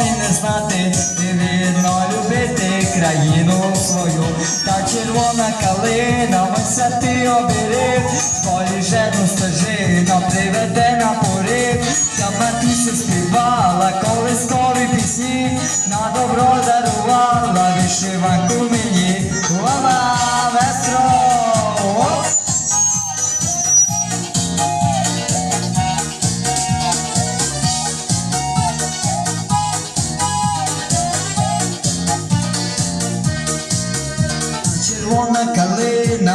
і не знати, і вірно любити країну свою. Та червона калина ось ти полі жену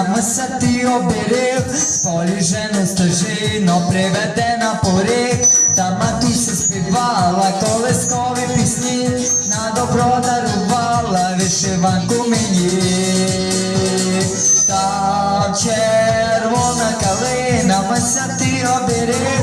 калина, ти оберіг, з полі жену стежину приведе на поріг, та матуся співала колескові пісні, на добро дарувала вишиванку мені. Та червона калина, висоти оберіг, з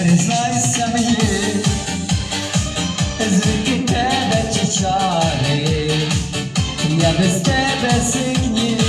признайся мені, звідки тебе чи чари, я без тебе сикнів.